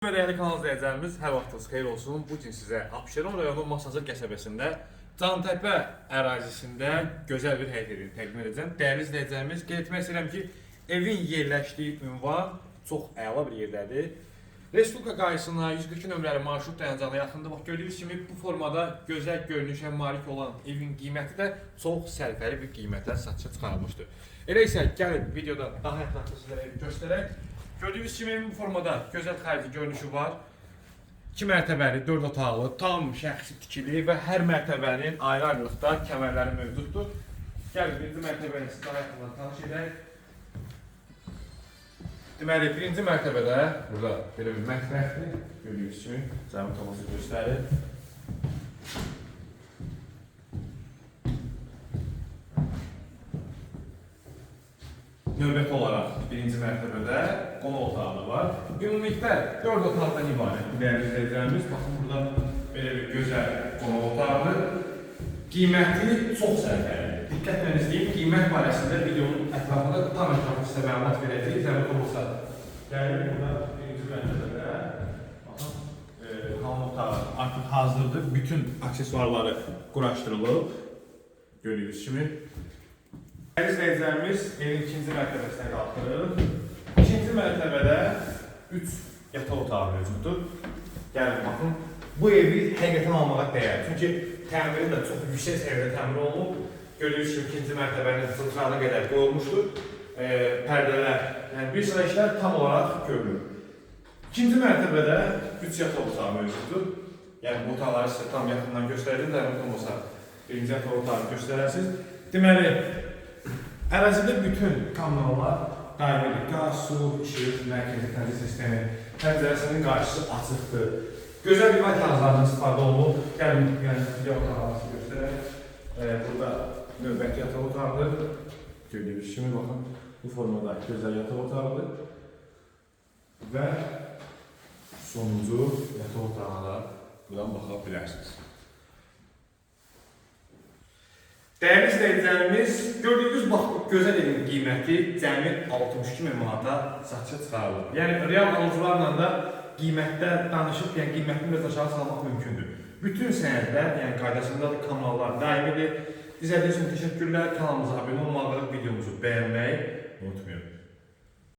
Və dəyərli kanal izləyicilərimiz, hər vaxtınız xeyir olsun. Bu gün sizə Abşeron rayonu Masazır qəsəbəsində Cantəpə ərazisində gözəl bir həyət evi təqdim edəcəm. Dəyərli izləyicilərimiz, qeyd etmək istəyirəm ki, evin yerləşdiyi ünvan çox əla bir yerdədir. Respublika qayısına 142 nömrəli marşrut dayanacağına yaxındır. Bax gördüyünüz kimi bu formada gözəl görünüşə malik olan evin qiyməti də çox sərfəli bir qiymətə satışa çıxarılmışdır. Elə isə gəlin videoda daha ətraflı sizlərə göstərək. Gördüyünüz kimi bu formada gözəl xarici görünüşü var. 2 mərtəbəli, 4 otaqlı, tam şəxsi tikili və hər mərtəbənin ayrı-ayrılıqda kəmərləri mövcuddur. Gəlin birinci mərtəbəni sizə daha yaxından tanış edək. Deməli, birinci mərtəbədə burada belə bir mətbəxdir. Gördüyünüz kimi cəmi toması göstərir. Növbəti olaraq birinci mərtəbədə qonaq otağı var. Ümumilikdə 4 otaqdan ibarət dəyərli izləyicilərimiz. Baxın burada belə bir gözəl qonaq otağıdır. Qiyməti çox sərfəlidir. Diqqətlə izləyin, qiymət barəsində videonun ətrafında tam ətraflı sizə məlumat verəcəyik. Zəhmət olmasa gəlin burada birinci mərtəbədə baxın e, hamam otağı artıq hazırdır. Bütün aksesuarları quraşdırılıb. Gördüyünüz kimi Dəyərli izləyicilərimiz evin ikinci mərtəbəsinə qalxırıq. İkinci mərtəbədə 3 yataq otağı mövcuddur. Gəlin baxın. Bu evi həqiqətən almağa dəyər. Çünki təmiri də çox yüksək səviyyədə təmir olunub. Gördüyünüz kimi ikinci mərtəbənin sınıflarına qədər qoyulmuşdur. E, pərdələr, yəni bir sıra işlər tam olaraq görünür. İkinci mərtəbədə 3 yataq otağı mövcuddur. Yəni bu otaqları sizə tam yaxından göstərdim də, olmasa birinci yataq otağını göstərərsiniz. Deməli, Ərazidə bütün kanallar daimidir. Qaz, su, işıq, mərkəzi təmizlik sistemi, pəncərəsinin qarşısı açıqdır. Gözəl bir məkanlardan istifadə olunub. Gəlin, yəni video otaqlarını göstərək. Ee, burada növbəti yataq otağıdır. Gördüyünüz kimi baxın, bu formada gözəl yataq otağıdır. Və sonuncu yataq otağına da buradan baxa bilərsiniz. Dəyərli izləyicilərimiz, gördüyünüz bax gözəl evin qiyməti cəmi 62 min manata satışa çıxarılıb. Yəni real alıcılarla da qiymətdə danışıb, yəni qiymətini biraz aşağı salmaq mümkündür. Bütün sənədlər, yəni qaydasındadır, kanallar daimidir. İzlədiyiniz üçün təşəkkürlər. Kanalımıza abunə olmağı, videomuzu bəyənməyi unutmayın.